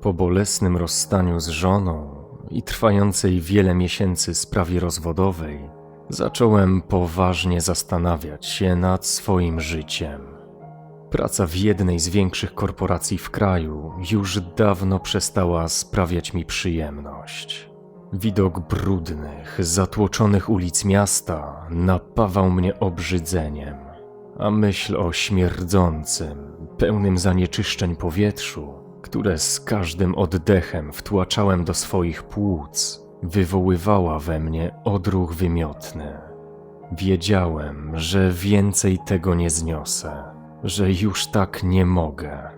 Po bolesnym rozstaniu z żoną i trwającej wiele miesięcy sprawie rozwodowej, zacząłem poważnie zastanawiać się nad swoim życiem. Praca w jednej z większych korporacji w kraju już dawno przestała sprawiać mi przyjemność. Widok brudnych, zatłoczonych ulic miasta napawał mnie obrzydzeniem, a myśl o śmierdzącym, pełnym zanieczyszczeń powietrzu, które z każdym oddechem wtłaczałem do swoich płuc, wywoływała we mnie odruch wymiotny. Wiedziałem, że więcej tego nie zniosę, że już tak nie mogę.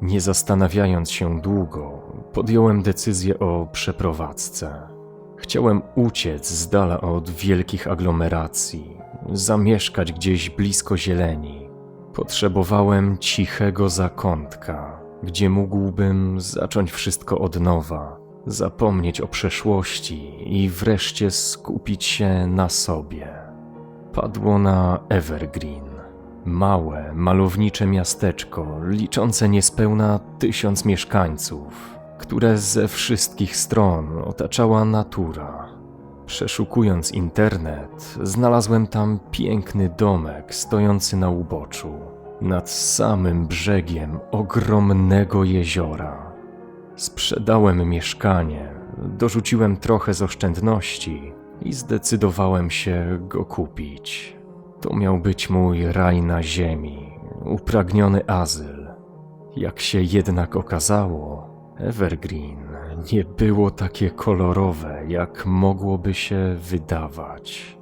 Nie zastanawiając się długo, podjąłem decyzję o przeprowadzce. Chciałem uciec z dala od wielkich aglomeracji, zamieszkać gdzieś blisko zieleni. Potrzebowałem cichego zakątka, gdzie mógłbym zacząć wszystko od nowa, zapomnieć o przeszłości i wreszcie skupić się na sobie. Padło na Evergreen. Małe, malownicze miasteczko, liczące niespełna tysiąc mieszkańców, które ze wszystkich stron otaczała natura. Przeszukując internet, znalazłem tam piękny domek stojący na uboczu, nad samym brzegiem ogromnego jeziora. Sprzedałem mieszkanie, dorzuciłem trochę z oszczędności i zdecydowałem się go kupić. To miał być mój raj na ziemi, upragniony azyl. Jak się jednak okazało, Evergreen nie było takie kolorowe, jak mogłoby się wydawać.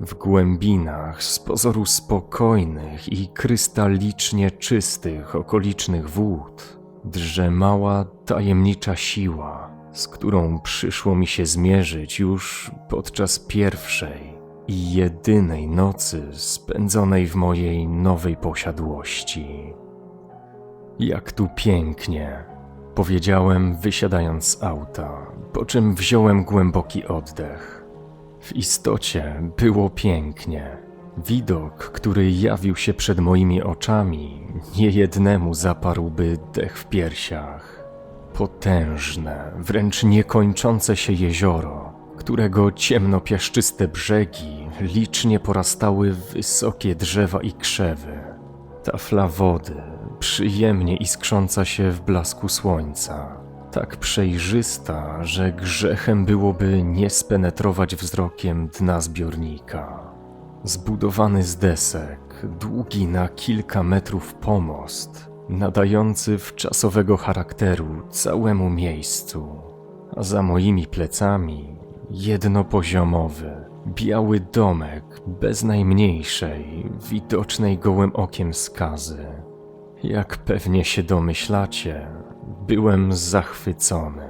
W głębinach z pozoru spokojnych i krystalicznie czystych okolicznych wód drzemała tajemnicza siła, z którą przyszło mi się zmierzyć już podczas pierwszej i jedynej nocy spędzonej w mojej nowej posiadłości. Jak tu pięknie, powiedziałem, wysiadając z auta, po czym wziąłem głęboki oddech. W istocie było pięknie. Widok, który jawił się przed moimi oczami, niejednemu zaparłby dech w piersiach. Potężne, wręcz niekończące się jezioro, którego ciemnopiaszczyste brzegi licznie porastały wysokie drzewa i krzewy. Tafla wody, przyjemnie iskrząca się w blasku słońca, tak przejrzysta, że grzechem byłoby nie spenetrować wzrokiem dna zbiornika. Zbudowany z desek, długi na kilka metrów pomost, nadający wczasowego charakteru całemu miejscu, a za moimi plecami jednopoziomowy, biały domek bez najmniejszej, widocznej gołym okiem skazy. Jak pewnie się domyślacie, byłem zachwycony.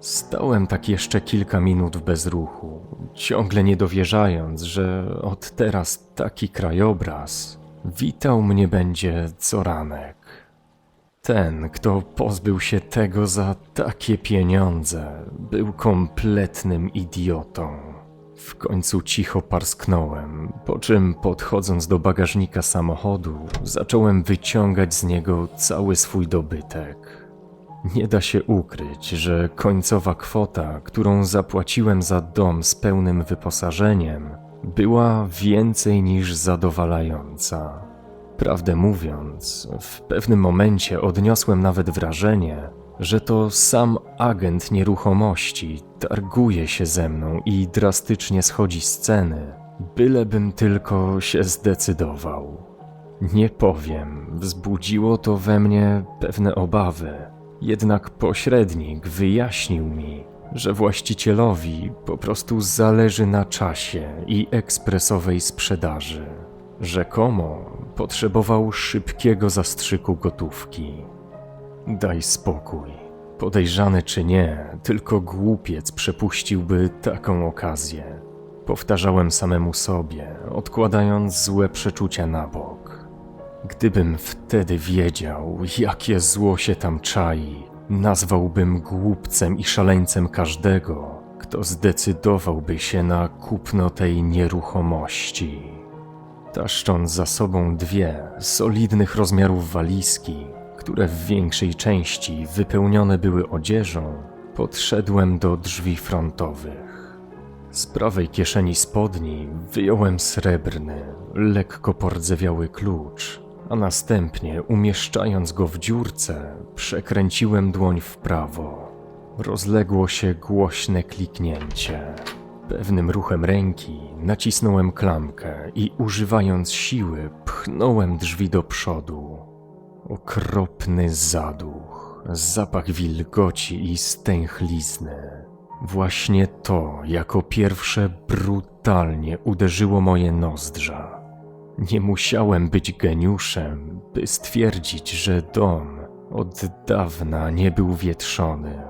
Stałem tak jeszcze kilka minut w bezruchu, ciągle nie dowierzając, że od teraz taki krajobraz witał mnie będzie co ranek. Ten, kto pozbył się tego za takie pieniądze, był kompletnym idiotą. W końcu cicho parsknąłem, po czym podchodząc do bagażnika samochodu, zacząłem wyciągać z niego cały swój dobytek. Nie da się ukryć, że końcowa kwota, którą zapłaciłem za dom z pełnym wyposażeniem, była więcej niż zadowalająca. Prawdę mówiąc, w pewnym momencie odniosłem nawet wrażenie, że to sam agent nieruchomości targuje się ze mną i drastycznie schodzi z ceny, bylebym tylko się zdecydował. Nie powiem, wzbudziło to we mnie pewne obawy, jednak pośrednik wyjaśnił mi, że właścicielowi po prostu zależy na czasie i ekspresowej sprzedaży. Rzekomo potrzebował szybkiego zastrzyku gotówki. Daj spokój. Podejrzany czy nie, tylko głupiec przepuściłby taką okazję. Powtarzałem samemu sobie, odkładając złe przeczucia na bok. Gdybym wtedy wiedział, jakie zło się tam czai, nazwałbym głupcem i szaleńcem każdego, kto zdecydowałby się na kupno tej nieruchomości. Taszcząc za sobą dwie solidnych rozmiarów walizki, które w większej części wypełnione były odzieżą, podszedłem do drzwi frontowych. Z prawej kieszeni spodni wyjąłem srebrny, lekko pordzewiały klucz, a następnie, umieszczając go w dziurce, przekręciłem dłoń w prawo. Rozległo się głośne kliknięcie. Pewnym ruchem ręki nacisnąłem klamkę i używając siły pchnąłem drzwi do przodu. Okropny zaduch, zapach wilgoci i stęchlizny. Właśnie to jako pierwsze brutalnie uderzyło moje nozdrza. Nie musiałem być geniuszem, by stwierdzić, że dom od dawna nie był wietrzony.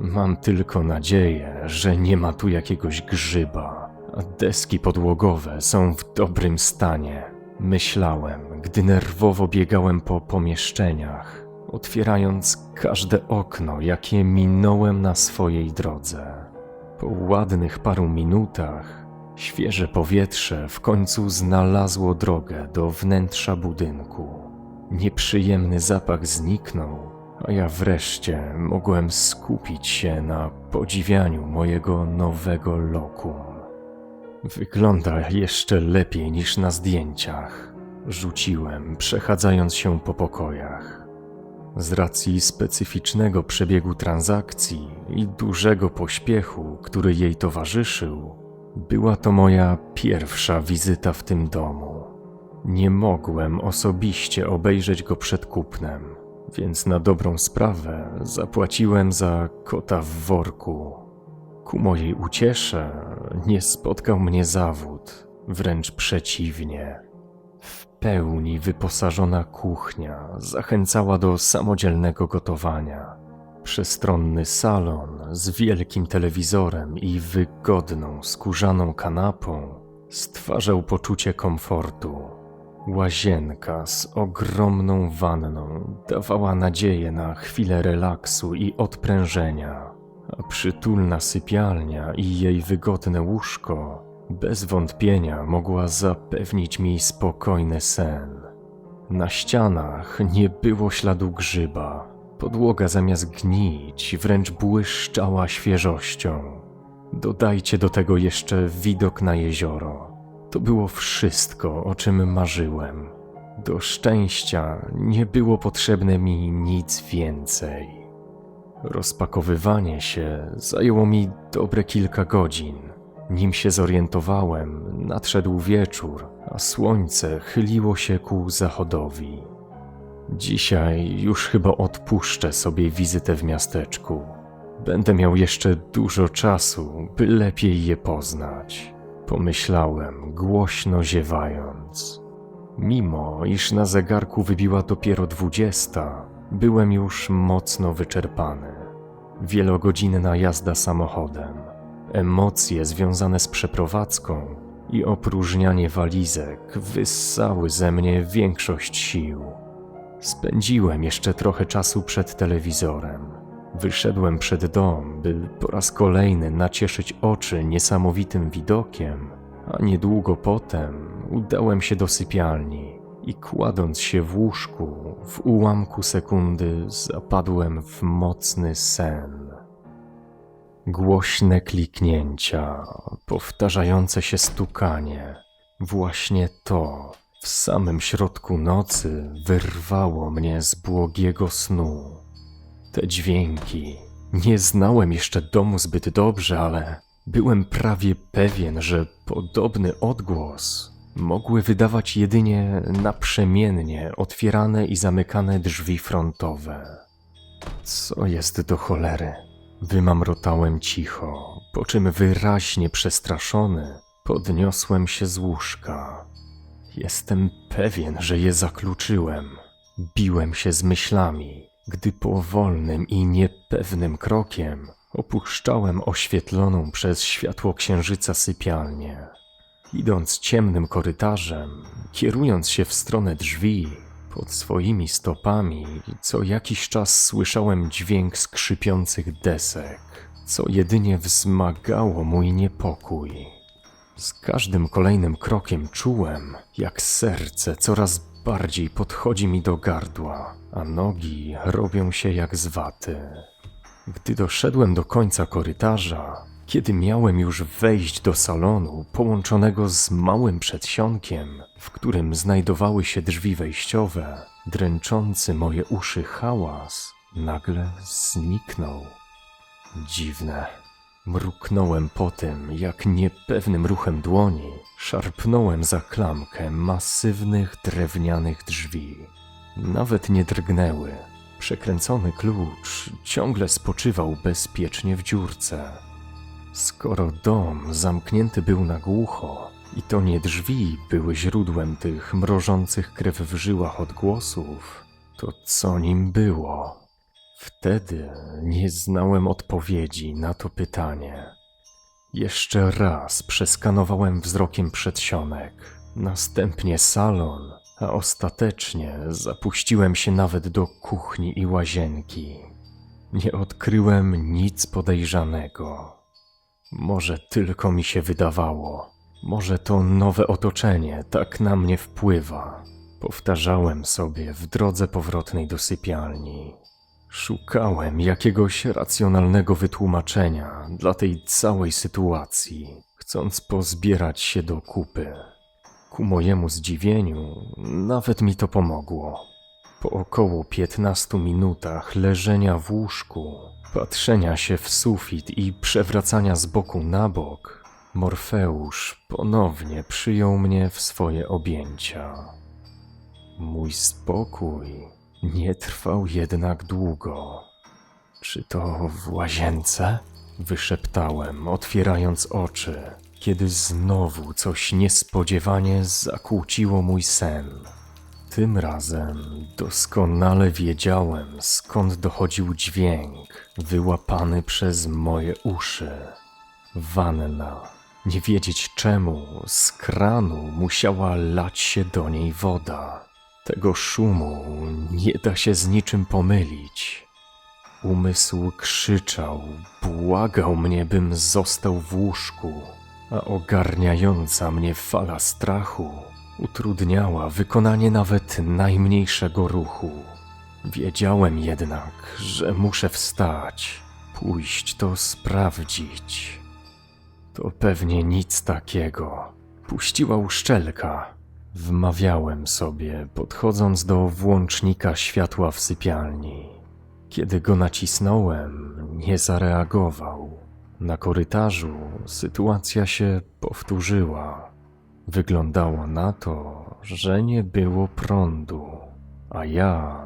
Mam tylko nadzieję, że nie ma tu jakiegoś grzyba, a deski podłogowe są w dobrym stanie. Myślałem, gdy nerwowo biegałem po pomieszczeniach, otwierając każde okno, jakie minąłem na swojej drodze. Po ładnych paru minutach świeże powietrze w końcu znalazło drogę do wnętrza budynku. Nieprzyjemny zapach zniknął, a ja wreszcie mogłem skupić się na podziwianiu mojego nowego lokum. Wygląda jeszcze lepiej niż na zdjęciach. Rzuciłem, przechadzając się po pokojach. Z racji specyficznego przebiegu transakcji i dużego pośpiechu, który jej towarzyszył, była to moja pierwsza wizyta w tym domu. Nie mogłem osobiście obejrzeć go przed kupnem, więc na dobrą sprawę zapłaciłem za kota w worku. Ku mojej uciesze nie spotkał mnie zawód, wręcz przeciwnie. W pełni wyposażona kuchnia zachęcała do samodzielnego gotowania. Przestronny salon z wielkim telewizorem i wygodną skórzaną kanapą stwarzał poczucie komfortu. Łazienka z ogromną wanną dawała nadzieję na chwilę relaksu i odprężenia, a przytulna sypialnia i jej wygodne łóżko bez wątpienia mogła zapewnić mi spokojny sen. Na ścianach nie było śladu grzyba. Podłoga zamiast gnić wręcz błyszczała świeżością. Dodajcie do tego jeszcze widok na jezioro. To było wszystko, o czym marzyłem. Do szczęścia nie było potrzebne mi nic więcej. Rozpakowywanie się zajęło mi dobre kilka godzin. Nim się zorientowałem, nadszedł wieczór, a słońce chyliło się ku zachodowi. Dzisiaj już chyba odpuszczę sobie wizytę w miasteczku. Będę miał jeszcze dużo czasu, by lepiej je poznać. Pomyślałem, głośno ziewając. Mimo iż na zegarku wybiła dopiero dwudziesta, byłem już mocno wyczerpany. Wielogodzinna jazda samochodem, emocje związane z przeprowadzką i opróżnianie walizek wyssały ze mnie większość sił. Spędziłem jeszcze trochę czasu przed telewizorem. Wyszedłem przed dom, by po raz kolejny nacieszyć oczy niesamowitym widokiem, a niedługo potem udałem się do sypialni i kładąc się w łóżku, w ułamku sekundy zapadłem w mocny sen. Głośne kliknięcia, powtarzające się stukanie, właśnie to w samym środku nocy wyrwało mnie z błogiego snu. Te dźwięki. Nie znałem jeszcze domu zbyt dobrze, ale byłem prawie pewien, że podobny odgłos mogły wydawać jedynie naprzemiennie otwierane i zamykane drzwi frontowe. Co jest do cholery? Wymamrotałem cicho, po czym wyraźnie przestraszony podniosłem się z łóżka. Jestem pewien, że je zakluczyłem. Biłem się z myślami, gdy powolnym i niepewnym krokiem opuszczałem oświetloną przez światło księżyca sypialnię. Idąc ciemnym korytarzem, kierując się w stronę drzwi, pod swoimi stopami co jakiś czas słyszałem dźwięk skrzypiących desek, co jedynie wzmagało mój niepokój. Z każdym kolejnym krokiem czułem, jak serce coraz bardziej podchodzi mi do gardła, a nogi robią się jak z waty. Gdy doszedłem do końca korytarza, kiedy miałem już wejść do salonu połączonego z małym przedsionkiem, w którym znajdowały się drzwi wejściowe, dręczący moje uszy hałas nagle zniknął. Dziwne. Mruknąłem po tym, jak niepewnym ruchem dłoni szarpnąłem za klamkę masywnych drewnianych drzwi. Nawet nie drgnęły. Przekręcony klucz ciągle spoczywał bezpiecznie w dziurce. Skoro dom zamknięty był na głucho i to nie drzwi były źródłem tych mrożących krew w żyłach odgłosów, to co nim było? Wtedy nie znałem odpowiedzi na to pytanie. Jeszcze raz przeskanowałem wzrokiem przedsionek, następnie salon, a ostatecznie zapuściłem się nawet do kuchni i łazienki. Nie odkryłem nic podejrzanego. Może tylko mi się wydawało. Może to nowe otoczenie tak na mnie wpływa. Powtarzałem sobie w drodze powrotnej do sypialni. Szukałem jakiegoś racjonalnego wytłumaczenia dla tej całej sytuacji, chcąc pozbierać się do kupy. Ku mojemu zdziwieniu, nawet mi to pomogło. Po około 15 minutach leżenia w łóżku, patrzenia się w sufit i przewracania z boku na bok, Morfeusz ponownie przyjął mnie w swoje objęcia. Mój spokój nie trwał jednak długo. Czy to w łazience? Wyszeptałem, otwierając oczy, kiedy znowu coś niespodziewanie zakłóciło mój sen. Tym razem doskonale wiedziałem, skąd dochodził dźwięk wyłapany przez moje uszy. Wanna. Nie wiedzieć czemu, z kranu musiała lać się do niej woda. Tego szumu nie da się z niczym pomylić. Umysł krzyczał, błagał mnie, bym został w łóżku, a ogarniająca mnie fala strachu utrudniała wykonanie nawet najmniejszego ruchu. Wiedziałem jednak, że muszę wstać, pójść to sprawdzić. To pewnie nic takiego. Puściła uszczelka. Wmawiałem sobie, podchodząc do włącznika światła w sypialni. Kiedy go nacisnąłem, nie zareagował. Na korytarzu sytuacja się powtórzyła. Wyglądało na to, że nie było prądu, a ja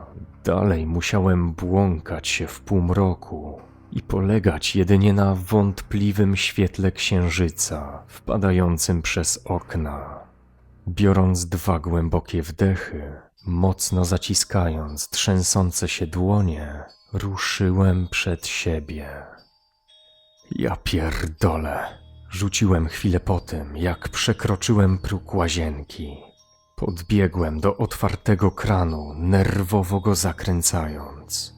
dalej musiałem błąkać się w półmroku i polegać jedynie na wątpliwym świetle księżyca wpadającym przez okna. Biorąc dwa głębokie wdechy, mocno zaciskając trzęsące się dłonie, ruszyłem przed siebie. Ja pierdolę. Rzuciłem chwilę po tym, jak przekroczyłem próg łazienki. Podbiegłem do otwartego kranu, nerwowo go zakręcając.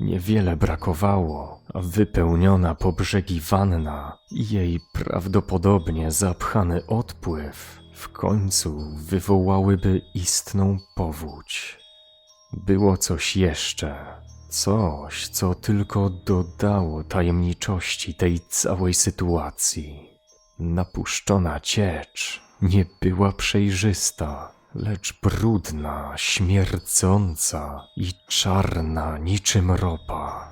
Niewiele brakowało, a wypełniona po brzegi wanna i jej prawdopodobnie zapchany odpływ w końcu wywołałyby istną powódź. Było coś jeszcze, coś, co tylko dodało tajemniczości tej całej sytuacji. Napuszczona ciecz nie była przejrzysta, lecz brudna, śmierdząca i czarna niczym ropa.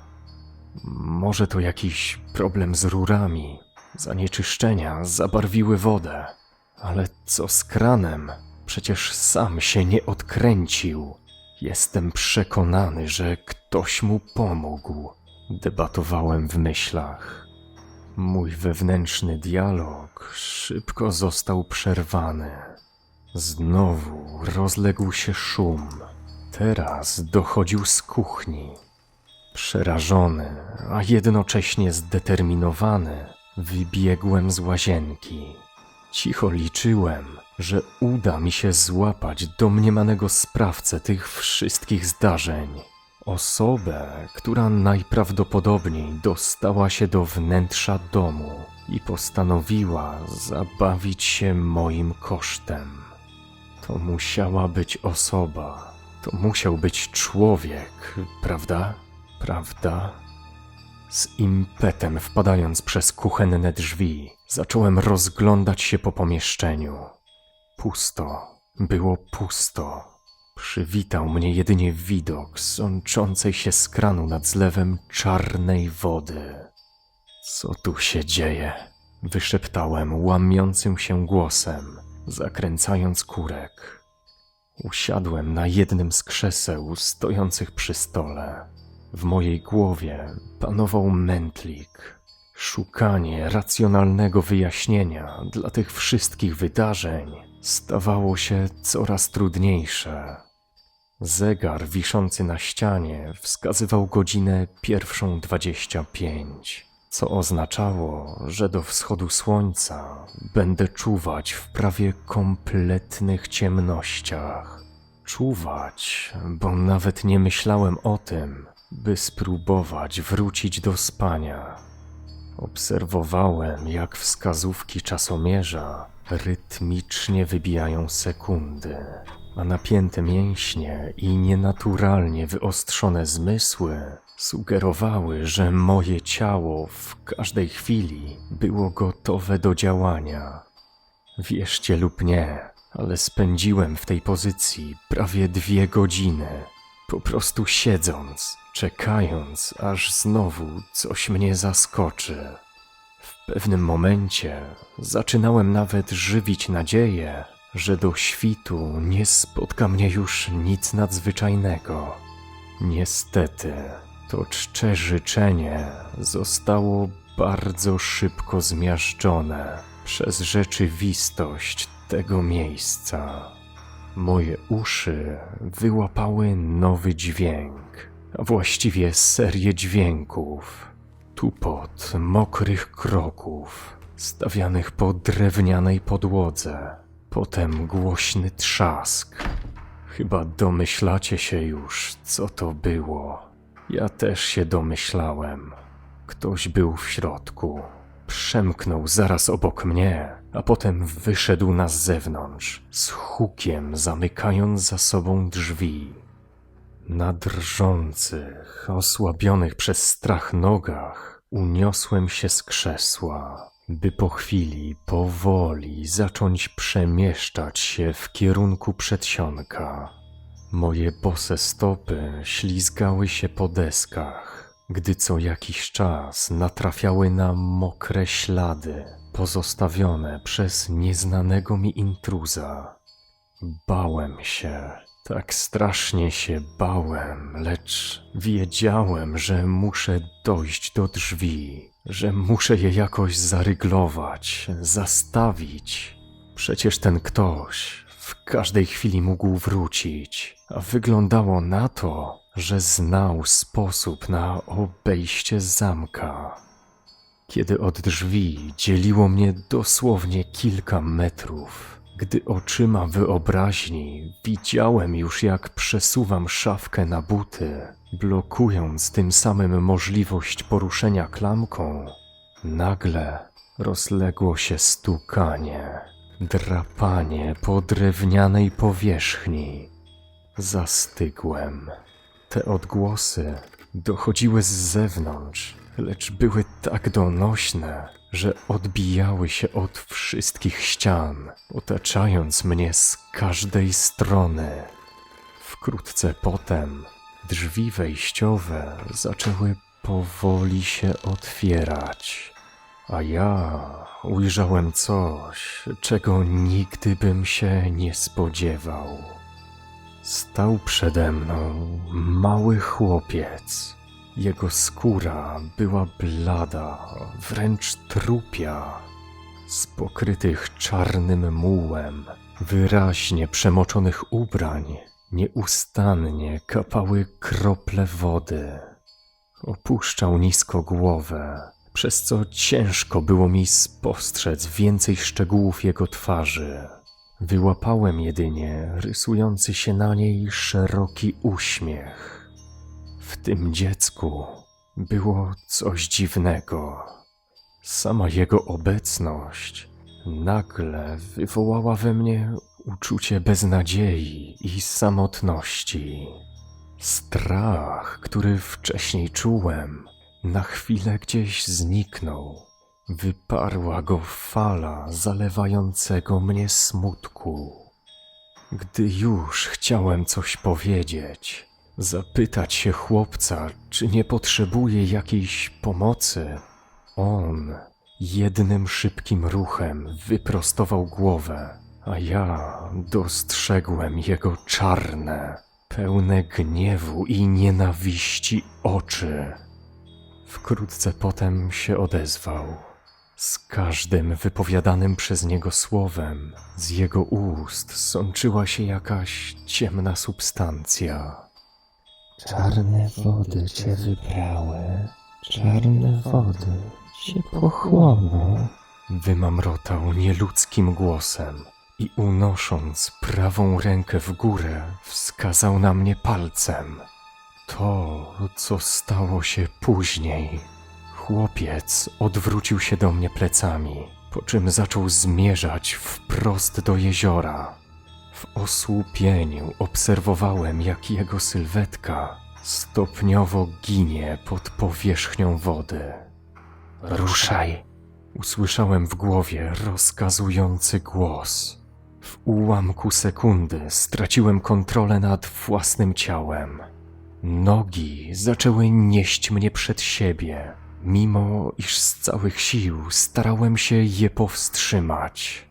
Może to jakiś problem z rurami. Zanieczyszczenia zabarwiły wodę. Ale co z kranem? Przecież sam się nie odkręcił. Jestem przekonany, że ktoś mu pomógł. Debatowałem w myślach. Mój wewnętrzny dialog szybko został przerwany. Znowu rozległ się szum. Teraz dochodził z kuchni. Przerażony, a jednocześnie zdeterminowany, wybiegłem z łazienki. Cicho liczyłem, że uda mi się złapać domniemanego sprawcę tych wszystkich zdarzeń. Osobę, która najprawdopodobniej dostała się do wnętrza domu i postanowiła zabawić się moim kosztem. To musiała być osoba. To musiał być człowiek, prawda? Prawda? Z impetem wpadając przez kuchenne drzwi, zacząłem rozglądać się po pomieszczeniu. Pusto, było pusto. Przywitał mnie jedynie widok sączącej się z kranu nad zlewem czarnej wody. Co tu się dzieje? Wyszeptałem łamiącym się głosem, zakręcając kurek. Usiadłem na jednym z krzeseł stojących przy stole. W mojej głowie panował mętlik. Szukanie racjonalnego wyjaśnienia dla tych wszystkich wydarzeń stawało się coraz trudniejsze. Zegar wiszący na ścianie wskazywał godzinę pierwszą dwadzieścia pięć, co oznaczało, że do wschodu słońca będę czuwać w prawie kompletnych ciemnościach. Czuwać, bo nawet nie myślałem o tym, by spróbować wrócić do spania. Obserwowałem, jak wskazówki czasomierza rytmicznie wybijają sekundy, a napięte mięśnie i nienaturalnie wyostrzone zmysły sugerowały, że moje ciało w każdej chwili było gotowe do działania. Wierzcie lub nie, ale spędziłem w tej pozycji prawie dwie godziny, po prostu siedząc, czekając, aż znowu coś mnie zaskoczy. W pewnym momencie zaczynałem nawet żywić nadzieję, że do świtu nie spotka mnie już nic nadzwyczajnego. Niestety, to czcze życzenie zostało bardzo szybko zmiażdżone przez rzeczywistość tego miejsca. Moje uszy wyłapały nowy dźwięk, a właściwie serię dźwięków. Tupot mokrych kroków, stawianych po drewnianej podłodze. Potem głośny trzask. Chyba domyślacie się już, co to było. Ja też się domyślałem. Ktoś był w środku. Przemknął zaraz obok mnie, a potem wyszedł na zewnątrz, z hukiem zamykając za sobą drzwi. Na drżących, osłabionych przez strach nogach uniosłem się z krzesła, by po chwili powoli zacząć przemieszczać się w kierunku przedsionka. Moje bose stopy ślizgały się po deskach, gdy co jakiś czas natrafiały na mokre ślady pozostawione przez nieznanego mi intruza. Bałem się, tak strasznie się bałem, lecz wiedziałem, że muszę dojść do drzwi, że muszę je jakoś zaryglować, zastawić. Przecież ten ktoś w każdej chwili mógł wrócić, a wyglądało na to, że znał sposób na obejście zamka. Kiedy od drzwi dzieliło mnie dosłownie kilka metrów, gdy oczyma wyobraźni widziałem już, jak przesuwam szafkę na buty, blokując tym samym możliwość poruszenia klamką, nagle rozległo się stukanie, drapanie po drewnianej powierzchni. Zastygłem. Te odgłosy dochodziły z zewnątrz, lecz były tak donośne, że odbijały się od wszystkich ścian, otaczając mnie z każdej strony. Wkrótce potem drzwi wejściowe zaczęły powoli się otwierać, a ja ujrzałem coś, czego nigdy bym się nie spodziewał. Stał przede mną mały chłopiec. Jego skóra była blada, wręcz trupia. Z pokrytych czarnym mułem, wyraźnie przemoczonych ubrań, nieustannie kapały krople wody. Opuszczał nisko głowę, przez co ciężko było mi spostrzec więcej szczegółów jego twarzy. Wyłapałem jedynie rysujący się na niej szeroki uśmiech. W tym dziecku było coś dziwnego. Sama jego obecność nagle wywołała we mnie uczucie beznadziei i samotności. Strach, który wcześniej czułem, na chwilę gdzieś zniknął. Wyparła go fala zalewającego mnie smutku. Gdy już chciałem coś powiedzieć, zapytać się chłopca, czy nie potrzebuje jakiejś pomocy, on jednym szybkim ruchem wyprostował głowę, a ja dostrzegłem jego czarne, pełne gniewu i nienawiści oczy. Wkrótce potem się odezwał. Z każdym wypowiadanym przez niego słowem, z jego ust sączyła się jakaś ciemna substancja. Czarne wody cię wybrały, czarne wody cię pochłoną. Wymamrotał nieludzkim głosem i unosząc prawą rękę w górę, wskazał na mnie palcem. To, co stało się później. Chłopiec odwrócił się do mnie plecami, po czym zaczął zmierzać wprost do jeziora. W osłupieniu obserwowałem, jak jego sylwetka stopniowo ginie pod powierzchnią wody. Ruszaj! Usłyszałem w głowie rozkazujący głos. W ułamku sekundy straciłem kontrolę nad własnym ciałem. Nogi zaczęły nieść mnie przed siebie, mimo iż z całych sił starałem się je powstrzymać.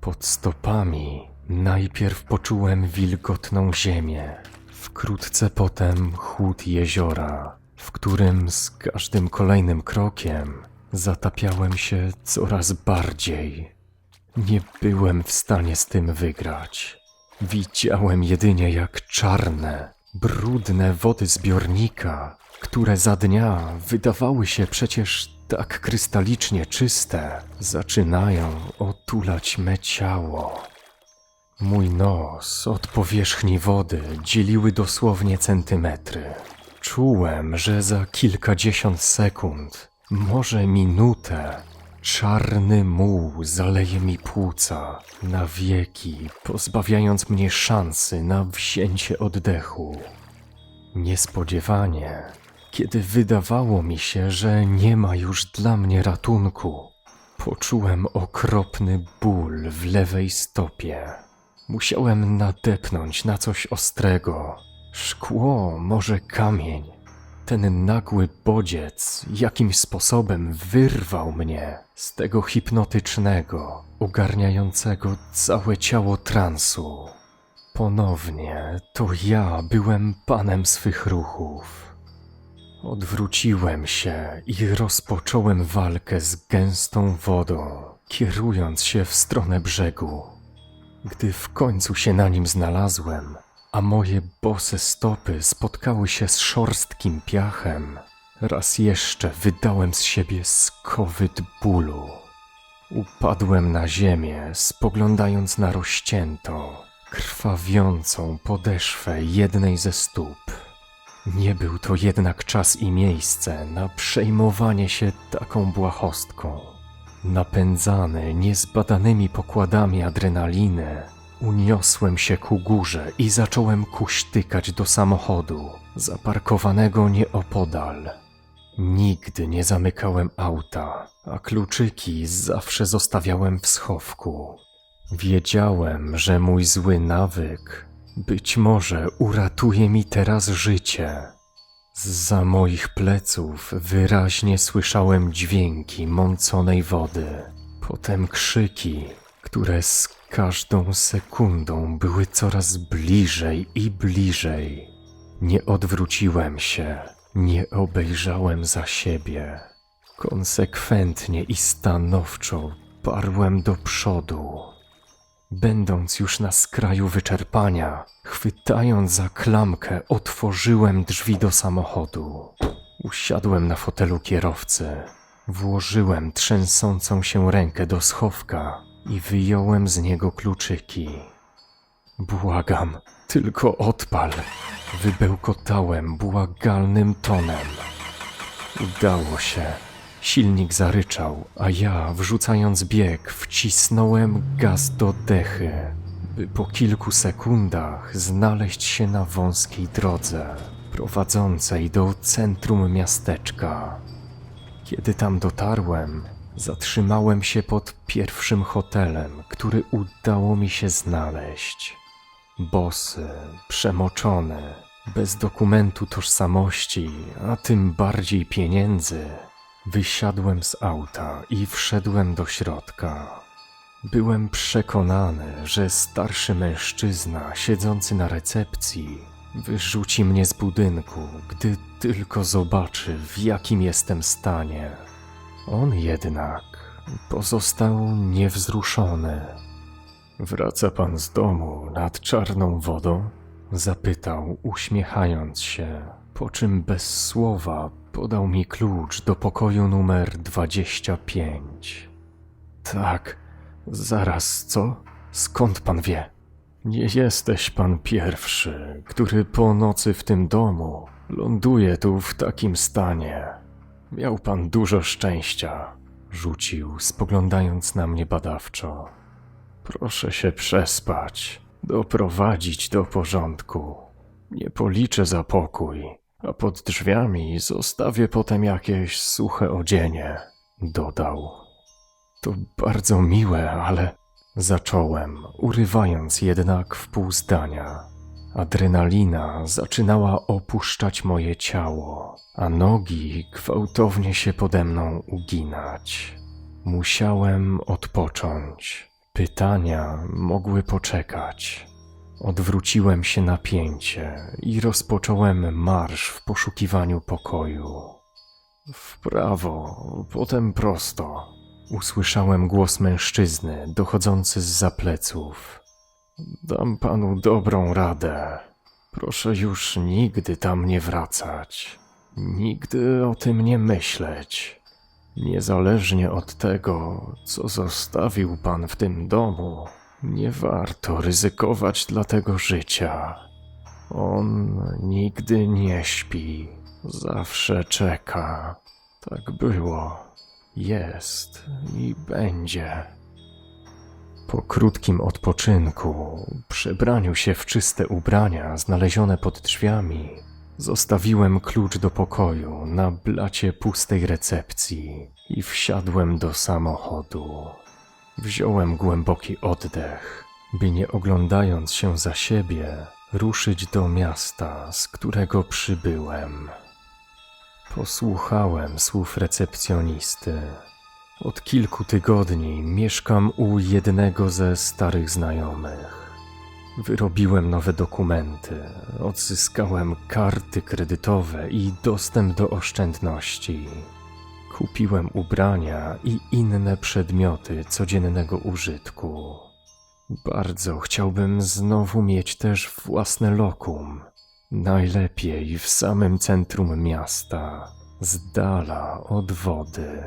Pod stopami najpierw poczułem wilgotną ziemię, wkrótce potem chłód jeziora, w którym z każdym kolejnym krokiem zatapiałem się coraz bardziej. Nie byłem w stanie z tym wygrać. Widziałem jedynie jak czarne, brudne wody zbiornika, które za dnia wydawały się przecież tak krystalicznie czyste, zaczynają otulać me ciało. Mój nos od powierzchni wody dzieliły dosłownie centymetry. Czułem, że za kilkadziesiąt sekund, może minutę, czarny muł zaleje mi płuca na wieki, pozbawiając mnie szansy na wzięcie oddechu. Niespodziewanie, kiedy wydawało mi się, że nie ma już dla mnie ratunku, poczułem okropny ból w lewej stopie. Musiałem nadepnąć na coś ostrego. Szkło, może kamień. Ten nagły bodziec jakimś sposobem wyrwał mnie z tego hipnotycznego, ogarniającego całe ciało transu. Ponownie to ja byłem panem swych ruchów. Odwróciłem się i rozpocząłem walkę z gęstą wodą, kierując się w stronę brzegu. Gdy w końcu się na nim znalazłem, a moje bose stopy spotkały się z szorstkim piachem, raz jeszcze wydałem z siebie skowyt bólu. Upadłem na ziemię, spoglądając na rozciętą, krwawiącą podeszwę jednej ze stóp. Nie był to jednak czas i miejsce na przejmowanie się taką błahostką. Napędzany niezbadanymi pokładami adrenaliny, uniosłem się ku górze i zacząłem kuśtykać do samochodu, zaparkowanego nieopodal. Nigdy nie zamykałem auta, a kluczyki zawsze zostawiałem w schowku. Wiedziałem, że mój zły nawyk być może uratuje mi teraz życie. Za moich pleców wyraźnie słyszałem dźwięki mąconej wody, potem krzyki, które z każdą sekundą były coraz bliżej i bliżej. Nie odwróciłem się, nie obejrzałem za siebie. Konsekwentnie i stanowczo parłem do przodu. Będąc już na skraju wyczerpania, chwytając za klamkę, otworzyłem drzwi do samochodu. Usiadłem na fotelu kierowcy, włożyłem trzęsącą się rękę do schowka i wyjąłem z niego kluczyki. Błagam, tylko odpal. Wybełkotałem błagalnym tonem. Udało się. Silnik zaryczał, a ja, wrzucając bieg, wcisnąłem gaz do dechy. by po kilku sekundach znaleźć się na wąskiej drodze prowadzącej do centrum miasteczka. Kiedy tam dotarłem, zatrzymałem się pod pierwszym hotelem, który udało mi się znaleźć. Bosy, przemoczony, bez dokumentu tożsamości, a tym bardziej pieniędzy, wysiadłem z auta i wszedłem do środka. Byłem przekonany, że starszy mężczyzna siedzący na recepcji wyrzuci mnie z budynku, gdy tylko zobaczy, w jakim jestem stanie. On jednak pozostał niewzruszony. Wraca pan z domu nad czarną wodą? Zapytał, uśmiechając się, po czym bez słowa podał mi klucz do pokoju numer 25. Tak, zaraz co? Skąd pan wie? Nie jesteś pan pierwszy, który po nocy w tym domu ląduje tu w takim stanie. Miał pan dużo szczęścia, rzucił, spoglądając na mnie badawczo. Proszę się przespać, doprowadzić do porządku. Nie policzę za pokój, a pod drzwiami zostawię potem jakieś suche odzienie, dodał. To bardzo miłe, ale zacząłem, urywając jednak w pół zdania. Adrenalina zaczynała opuszczać moje ciało, a nogi gwałtownie się pode mną uginać. Musiałem odpocząć. Pytania mogły poczekać. Odwróciłem się na pięcie i rozpocząłem marsz w poszukiwaniu pokoju. W prawo, potem prosto. Usłyszałem głos mężczyzny dochodzący z zapleców. Dam panu dobrą radę. Proszę już nigdy tam nie wracać. Nigdy o tym nie myśleć. Niezależnie od tego, co zostawił pan w tym domu, nie warto ryzykować dla tego życia. On nigdy nie śpi, zawsze czeka. Tak było, jest i będzie. Po krótkim odpoczynku, przebraniu się w czyste ubrania znalezione pod drzwiami, zostawiłem klucz do pokoju na blacie pustej recepcji i wsiadłem do samochodu. Wziąłem głęboki oddech, by nie oglądając się za siebie, ruszyć do miasta, z którego przybyłem. Posłuchałem słów recepcjonisty. Od kilku tygodni mieszkam u jednego ze starych znajomych. Wyrobiłem nowe dokumenty, odzyskałem karty kredytowe i dostęp do oszczędności. Kupiłem ubrania i inne przedmioty codziennego użytku. Bardzo chciałbym znowu mieć też własne lokum. Najlepiej w samym centrum miasta, z dala od wody.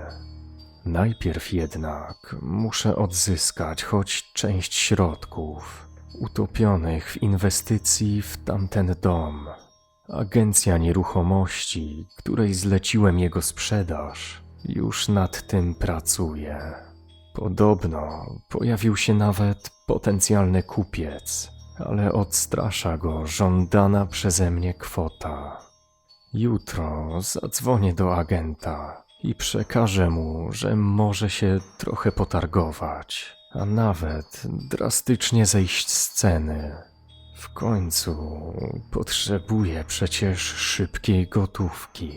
Najpierw jednak muszę odzyskać choć część środków utopionych w inwestycji w tamten dom. Agencja nieruchomości, której zleciłem jego sprzedaż, już nad tym pracuje. Podobno pojawił się nawet potencjalny kupiec, ale odstrasza go żądana przeze mnie kwota. Jutro zadzwonię do agenta i przekażę mu, że może się trochę potargować, a nawet drastycznie zejść z ceny. W końcu potrzebuję przecież szybkiej gotówki.